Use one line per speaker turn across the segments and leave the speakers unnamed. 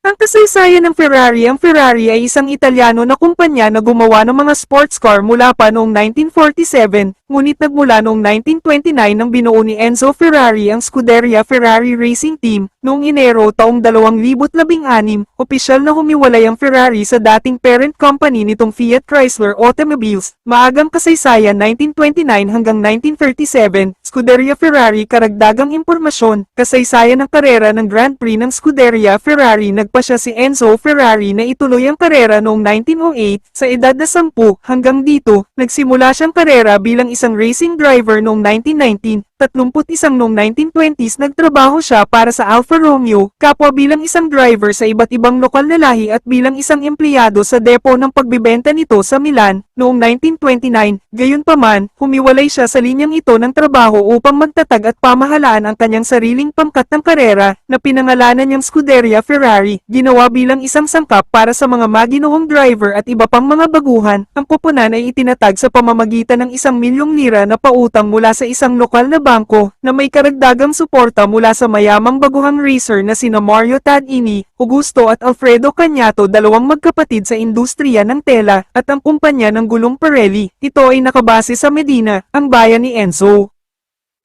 Ang kasaysayan ng Ferrari Ang Ferrari ay isang Italiano na kumpanya na gumawa ng mga sports car mula pa noong 1947, ngunit nagmula noong 1929 nang binuo ni Enzo Ferrari ang Scuderia Ferrari Racing Team. Noong Enero taong 2016, opisyal na humiwalay ang Ferrari sa dating parent company nitong Fiat Chrysler Automobiles. Maagang kasaysayan 1929 hanggang 1937, Scuderia Ferrari karagdagang impormasyon, kasaysayan ng karera ng Grand Prix ng Scuderia Ferrari. Nagpa siya si Enzo Ferrari na ituloy ang karera noong 1908, sa edad na 10 hanggang dito, nagsimula siyang karera bilang isang racing driver noong 1919, 31 noong 1920s nagtrabaho siya para sa Alfa Romeo, kapwa bilang isang driver sa iba't ibang lokal na lahi at bilang isang empleyado sa depo ng pagbibenta nito sa Milan, noong 1929, gayunpaman, humiwalay siya sa linyang ito ng trabaho upang magtatag at pamahalaan ang kanyang sariling pangkat ng karera, na pinangalanan niyang Scuderia Ferrari, ginawa bilang isang sangkap para sa mga maginoong driver at iba pang mga baguhan, ang kupunan ay itinatag sa pamamagitan ng isang milyong lira na pautang mula sa isang lokal na bangko, na may karagdagang suporta mula sa mayamang baguhang racer na sina Mario Tadini, Augusto at Alfredo Canyato dalawang magkapatid sa industriya ng tela, at ang kumpanya ng gulong Pirelli, ito ay nakabase sa Medina, ang bayan ni Enzo.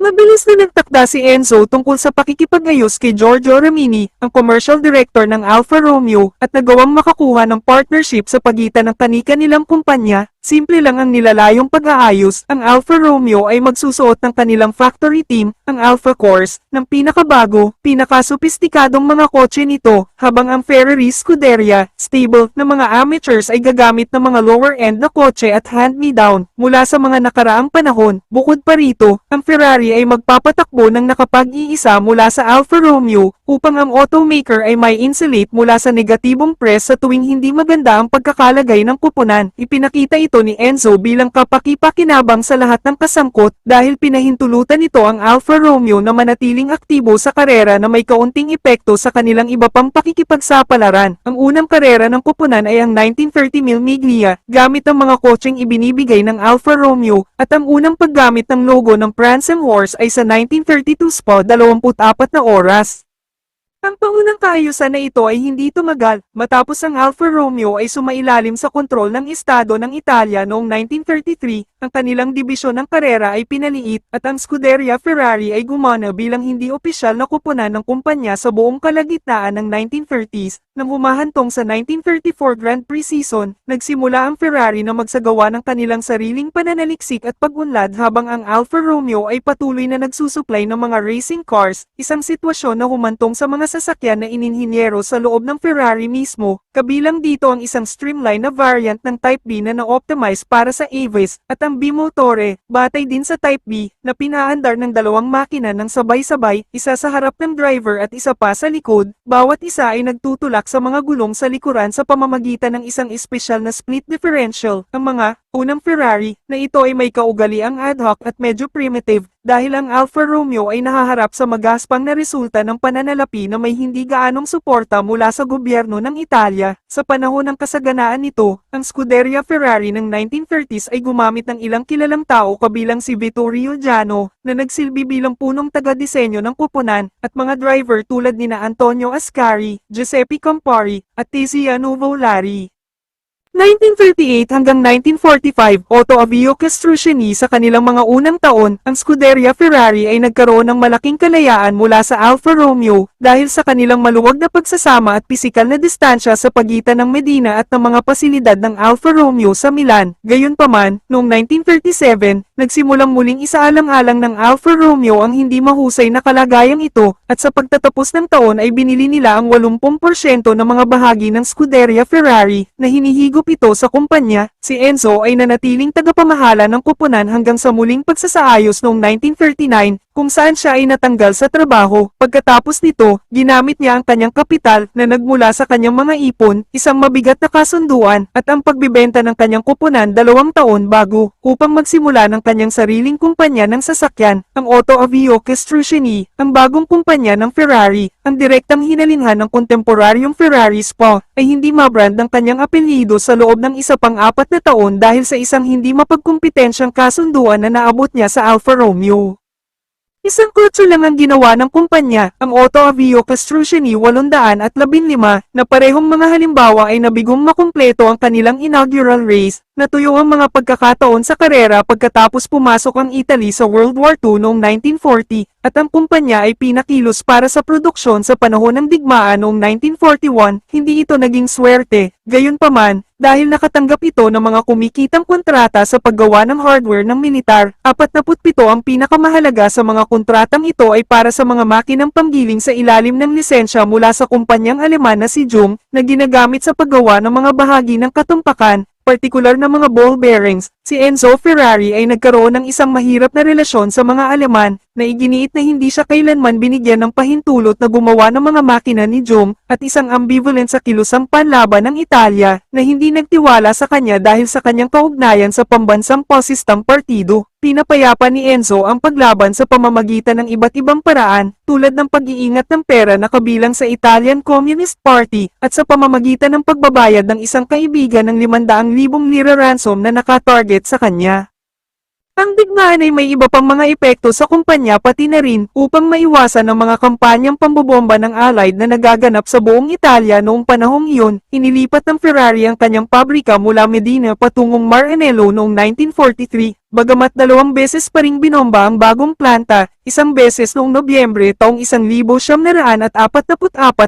Mabilis na nagtakda si Enzo tungkol sa pakikipag-ayos kay Giorgio Ramini, ang commercial director ng Alfa Romeo, at nagawang makakuha ng partnership sa pagitan ng kanika nilang kumpanya. Simple lang ang nilalayong pag-aayos, ang Alfa Romeo ay magsusuot ng kanilang factory team, ang Alfa Corse, ng pinakabago, pinakasophisticadong mga kotse nito, habang ang Ferrari Scuderia, stable, na mga amateurs ay gagamit ng mga lower-end na kotse at hand-me-down, mula sa mga nakaraang panahon. Bukod pa rito, ang Ferrari ay magpapatakbo ng nakapag-iisa mula sa Alfa Romeo, upang ang automaker ay may insulate mula sa negatibong press sa tuwing hindi maganda ang pagkakalagay ng kupunan. Ipinakita ito ni Enzo bilang kapakipakinabang sa lahat ng kasangkot dahil pinahintulutan nito ang Alfa Romeo na manatiling aktibo sa karera na may kaunting epekto sa kanilang iba pang pakikipagsapalaran. Ang unang karera ng kupunan ay ang 1930 Mil Miglia, gamit ang mga kotseng ibinibigay ng Alfa Romeo, at ang unang paggamit ng logo ng Prancem Horse ay sa 1932 Spa 24 na oras. Ang pangunang kaayusan na ito ay hindi tumagal, matapos ang Alfa Romeo ay sumailalim sa kontrol ng Estado ng Italia noong 1933, ang kanilang dibisyon ng karera ay pinaliit, at ang Scuderia Ferrari ay gumana bilang hindi opisyal na kupunan ng kumpanya sa buong kalagitnaan ng 1930s, nang humahantong sa 1934 Grand Prix season, nagsimula ang Ferrari na magsagawa ng kanilang sariling pananaliksik at pag-unlad habang ang Alfa Romeo ay patuloy na nagsusuplay ng mga racing cars, isang sitwasyon na humantong sa mga sasakyan na ininhinyero sa loob ng Ferrari mismo, kabilang dito ang isang streamline na variant ng Type B na na-optimize para sa Avis, at ang bimotore, batay din sa Type B, na pinaandar ng dalawang makina ng sabay-sabay, isa sa harap ng driver at isa pa sa likod, bawat isa ay nagtutulak sa mga gulong sa likuran sa pamamagitan ng isang espesyal na split differential, ang mga Unang Ferrari, na ito ay may kaugaliang ad hoc at medyo primitive, dahil ang Alfa Romeo ay nahaharap sa magaspang na resulta ng pananalapi na may hindi gaanong suporta mula sa gobyerno ng Italia. Sa panahon ng kasaganaan nito, ang Scuderia Ferrari ng 1930s ay gumamit ng ilang kilalang tao kabilang si Vittorio Giano, na nagsilbi bilang punong taga-disenyo ng kupunan, at mga driver tulad nina Antonio Ascari, Giuseppe Campari, at Tiziano Volari. 1938 hanggang 1945, Otto Avio Castrucciani sa kanilang mga unang taon, ang Scuderia Ferrari ay nagkaroon ng malaking kalayaan mula sa Alfa Romeo, dahil sa kanilang maluwag na pagsasama at pisikal na distansya sa pagitan ng Medina at ng mga pasilidad ng Alfa Romeo sa Milan. Gayunpaman, noong 1937, nagsimulang muling isaalang-alang ng Alfa Romeo ang hindi mahusay na kalagayang ito, at sa pagtatapos ng taon ay binili nila ang 80% ng mga bahagi ng Scuderia Ferrari, na hinihigop ito sa kumpanya, si Enzo ay nanatiling tagapamahala ng kupunan hanggang sa muling pagsasaayos noong 1939, kung saan siya ay natanggal sa trabaho. Pagkatapos nito, ginamit niya ang kanyang kapital na nagmula sa kanyang mga ipon, isang mabigat na kasunduan, at ang pagbibenta ng kanyang kupunan dalawang taon bago, upang magsimula ng kanyang sariling kumpanya ng sasakyan, ang Auto Avio Costruzioni, ang bagong kumpanya ng Ferrari, ang direktang hinalinhan ng kontemporaryong Ferrari Spa, ay hindi mabrand ng kanyang apelyido sa loob ng isa pang apat na taon dahil sa isang hindi mapagkumpetensyang kasunduan na naabot niya sa Alfa Romeo. Isang kutso lang ang ginawa ng kumpanya, ang Auto Avio Costruzioni 815, na parehong mga halimbawa ay nabigong makumpleto ang kanilang inaugural race, natuyo ang mga pagkakataon sa karera pagkatapos pumasok ang Italy sa World War II noong 1940, at ang kumpanya ay pinakilos para sa produksyon sa panahon ng digmaan noong 1941, hindi ito naging swerte, gayunpaman, dahil nakatanggap ito ng mga kumikitang kontrata sa paggawa ng hardware ng militar, 47 ang pinakamahalaga sa mga kontratang ito ay para sa mga makinang panggiling sa ilalim ng lisensya mula sa kumpanyang Aleman na si Jung, na ginagamit sa paggawa ng mga bahagi ng katumpakan, partikular na mga ball bearings, si Enzo Ferrari ay nagkaroon ng isang mahirap na relasyon sa mga Aleman, na iginiit na hindi siya kailanman binigyan ng pahintulot na gumawa ng mga makina ni Jung, at isang ambivalent sa kilusang panlaban ng Italia, na hindi nagtiwala sa kanya dahil sa kanyang kaugnayan sa pambansang posistang partido. Pinapayapa ni Enzo ang paglaban sa pamamagitan ng iba't ibang paraan, tulad ng pag-iingat ng pera na kabilang sa Italian Communist Party, at sa pamamagitan ng pagbabayad ng isang kaibigan ng 500,000 lira ransom na nakatarget sa kanya. Ang digmaan ay may iba pang mga epekto sa kumpanya pati na rin upang maiwasan ang mga kampanyang pambobomba ng Allied na nagaganap sa buong Italia noong panahong iyon, inilipat ng Ferrari ang kanyang pabrika mula Medina patungong Maranello noong 1943. Bagamat dalawang beses pa ring binomba ang bagong planta, isang beses noong Nobyembre taong 1944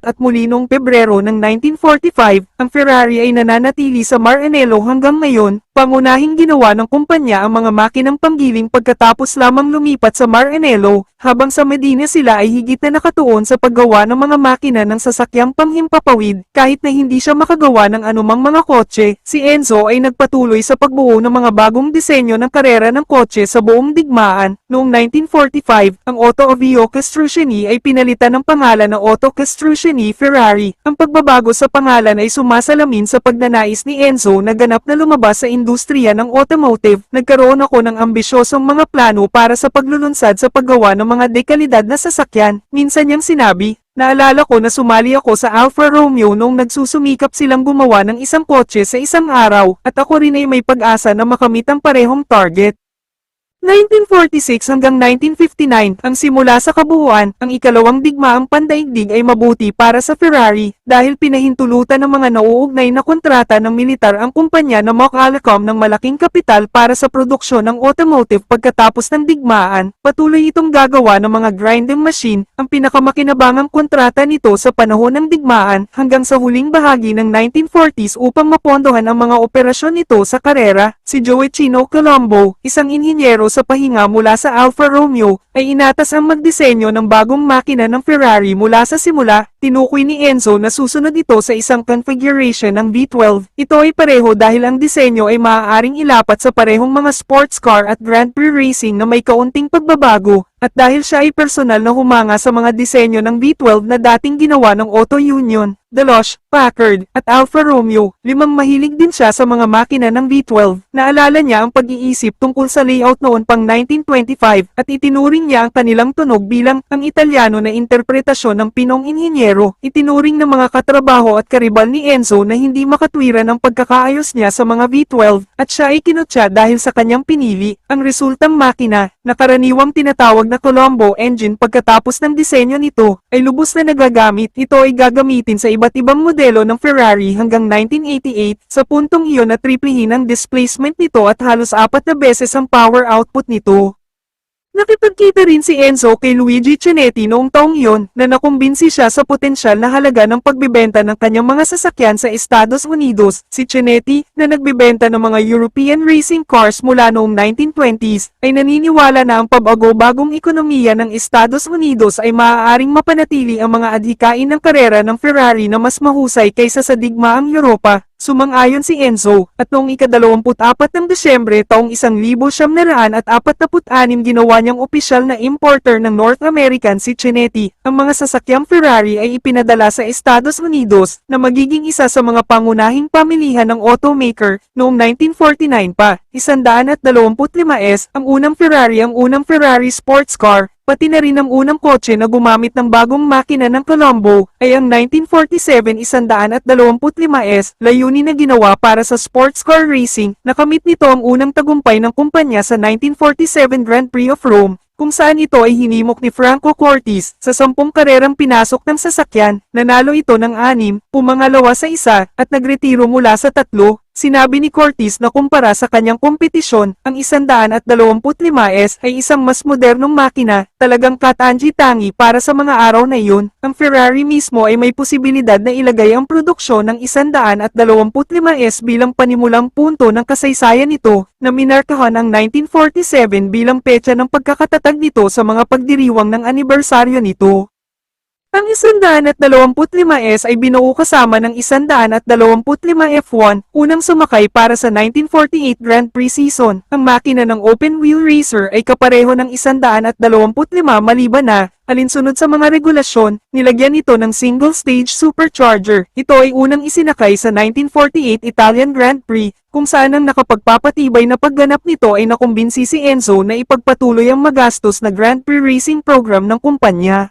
at muli noong Pebrero ng 1945, ang Ferrari ay nananatili sa Maranello hanggang ngayon, pangunahing ginawa ng kumpanya ang mga makinang panggiling pagkatapos lamang lumipat sa Maranello, habang sa Medina sila ay higit na nakatuon sa paggawa ng mga makina ng sasakyang panghimpapawid, kahit na hindi siya makagawa ng anumang mga kotse, si Enzo ay nagpatuloy sa pagbuo ng mga bagong disenyo ng karera ng kotse sa buong digmaan. Noong 1945, ang Auto Avio Costruzioni ay pinalitan ng pangalan na Auto Costruzioni Ferrari. Ang pagbabago sa pangalan ay sumasalamin sa pagnanais ni Enzo na ganap na lumabas sa industriya ng automotive. Nagkaroon ako ng ambisyosong mga plano para sa paglulunsad sa paggawa ng mga dekalidad na sasakyan. Minsan niyang sinabi, Naalala ko na sumali ako sa Alfa Romeo nung nagsusumikap silang gumawa ng isang kotse sa isang araw, at ako rin ay may pag-asa na makamit ang parehong target. 1946 hanggang 1959 ang simula sa kabuuan, ang ikalawang digmaang pandaigdig ay mabuti para sa Ferrari dahil pinahintulutan ng mga nauugnay na kontrata ng militar ang kumpanya na Mocalecom ng malaking kapital para sa produksyon ng automotive pagkatapos ng digmaan. Patuloy itong gagawa ng mga grinding machine, ang pinakamakinabangang kontrata nito sa panahon ng digmaan hanggang sa huling bahagi ng 1940s upang mapondohan ang mga operasyon nito sa karera. Si Gioacchino Colombo, isang inhinyero sa pahinga mula sa Alfa Romeo, ay inatas ang magdisenyo ng bagong makina ng Ferrari mula sa simula, tinukoy ni Enzo na susunod ito sa isang configuration ng V12. Ito ay pareho dahil ang disenyo ay maaaring ilapat sa parehong mga sports car at Grand Prix racing na may kaunting pagbabago, at dahil siya ay personal na humanga sa mga disenyo ng V12 na dating ginawa ng Auto Union, Dodge, Packard, at Alfa Romeo, limang mahilig din siya sa mga makina ng V12. Naalala niya ang pag-iisip tungkol sa layout noon pang 1925 at itinuring niya ang kanilang tunog bilang ang Italiano na interpretasyon ng Pinong Inhinyero. Itinuring ng mga katrabaho at karibal ni Enzo na hindi makatwiran ang pagkakaayos niya sa mga V12 at siya ay kinutya dahil sa kanyang pinili. Ang resultang makina, na karaniwang tinatawag na Colombo engine pagkatapos ng disenyo nito, ay lubos na nagagamit. Ito ay gagamitin sa iba't ibang modelo ng Ferrari hanggang 1988, sa puntong iyon na triplihin ang displacement nito at halos apat na beses ang power output nito. Nakipagkita rin si Enzo kay Luigi Cinetti noong taong iyon na nakumbinsi siya sa potensyal na halaga ng pagbibenta ng kanyang mga sasakyan sa Estados Unidos. Si Cinetti, na nagbibenta ng mga European racing cars mula noong 1920s, ay naniniwala na ang pabago-bagong ekonomiya ng Estados Unidos ay maaaring mapanatili ang mga adhikain ng karera ng Ferrari na mas mahusay kaysa sa digmaang Europa. Sumang-ayon si Enzo, at noong ikadalawamput-apat ng Desyembre taong 1946 ginawa niyang opisyal na importer ng North American si Chinetti. Ang mga sasakyang Ferrari ay ipinadala sa Estados Unidos na magiging isa sa mga pangunahing pamilihan ng automaker noong 1949 pa. 125S ang unang Ferrari ang unang Ferrari sports car, pati na rin ang unang kotse na gumamit ng bagong makina ng Colombo, ay ang 1947 125S, layunin na ginawa para sa sports car racing, nakamit nito ang unang tagumpay ng kumpanya sa 1947 Grand Prix of Rome, kung saan ito ay hinimok ni Franco Cortis sa sampung karerang pinasok ng sasakyan, nanalo ito ng anim, pumangalawa sa isa, at nagretiro mula sa tatlo, Sinabi ni Cortis na kumpara sa kanyang kompetisyon, ang 125S ay isang mas modernong makina, talagang katangi-tangi para sa mga araw na iyon. Ang Ferrari mismo ay may posibilidad na ilagay ang produksyon ng 125S bilang panimulang punto ng kasaysayan nito, na minarkahan ang 1947 bilang petsa ng pagkakatatag nito sa mga pagdiriwang ng anibersaryo nito. Ang 125S ay binuo kasama ng 125 F1, unang sumakay para sa 1948 Grand Prix season. Ang makina ng open wheel racer ay kapareho ng 125 maliban na, alinsunod sa mga regulasyon, nilagyan ito ng single stage supercharger. Ito ay unang isinakay sa 1948 Italian Grand Prix, kung saan ang nakapagpapatibay na pagganap nito ay nakumbinsi si Enzo na ipagpatuloy ang magastos na Grand Prix racing program ng kumpanya.